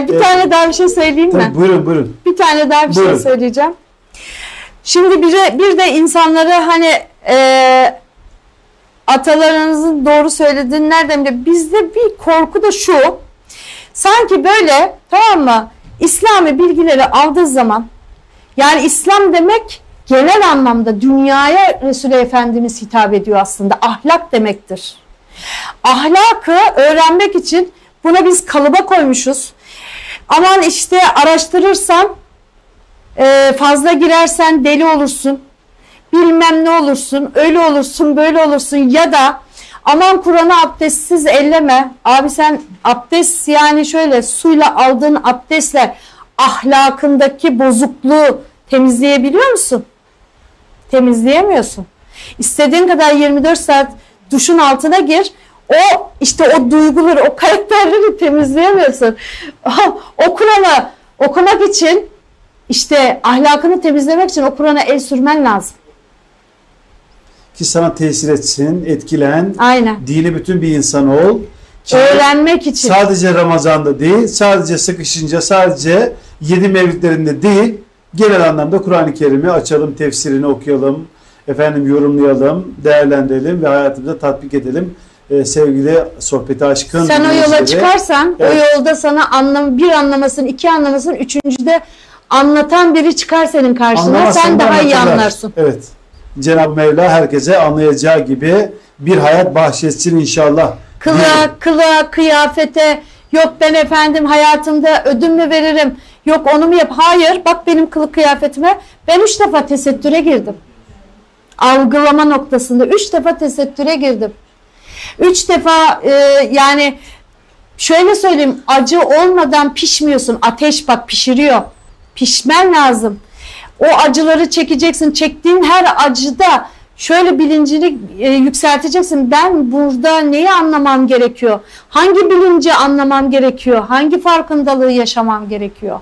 Ay bir Evet. tane daha bir şey söyleyeyim mi? Tabii, buyurun buyurun. Bir tane daha bir Buyurun. şey söyleyeceğim. Şimdi bir de, bir de insanları hani e, atalarınızın doğru söylediğini nereden bile bizde bir korku da şu. Sanki böyle tamam mı? İslami bilgileri aldığı zaman yani İslam demek genel anlamda dünyaya Resulü Efendimiz hitap ediyor aslında. Ahlak demektir. Ahlakı öğrenmek için buna biz kalıba koymuşuz. Aman işte araştırırsan e, fazla girersen deli olursun. Bilmem ne olursun, öyle olursun, böyle olursun ya da aman Kur'an'ı abdestsiz elleme. Abi sen abdest yani şöyle suyla aldığın abdestle ahlakındaki bozukluğu temizleyebiliyor musun? Temizleyemiyorsun. İstediğin kadar 24 saat duşun altına gir. O işte o duyguları, o karakterleri temizleyemiyorsun. O Kur'an'ı okumak için işte ahlakını temizlemek için o Kur'an'a el sürmen lazım. Ki sana tesir etsin, etkilen, Aynen. dini bütün bir insan ol. Ki Öğrenmek için. sadece Ramazan'da değil, sadece sıkışınca, sadece yedi mevlidlerinde değil, genel anlamda Kur'an-ı Kerim'i açalım, tefsirini okuyalım, efendim yorumlayalım, değerlendirelim ve hayatımıza tatbik edelim. Ee, sevgili sohbeti aşkın Sen o yola çıkarsan Evet. o yolda sana anlam bir anlamasın, iki anlamasın, üçüncüde anlatan biri çıkar senin karşına. anlamazsan Sen da daha iyi anlarsın. Evet. Cenab-ı Mevla herkese anlayacağı gibi bir hayat bahşetsin inşallah. Kılığa, kılığa, kıyafete, yok ben efendim hayatımda ödün mü veririm, yok onu mu yap? Hayır, bak benim kılık kıyafetime ben üç defa tesettüre girdim. Algılama noktasında üç defa tesettüre girdim. Üç defa e, yani şöyle söyleyeyim acı olmadan pişmiyorsun. Ateş bak pişiriyor. Pişmen lazım. O acıları çekeceksin. Çektiğin her acıda şöyle bilincini e, yükselteceksin. Ben burada neyi anlamam gerekiyor? Hangi bilinci anlamam gerekiyor? Hangi farkındalığı yaşamam gerekiyor?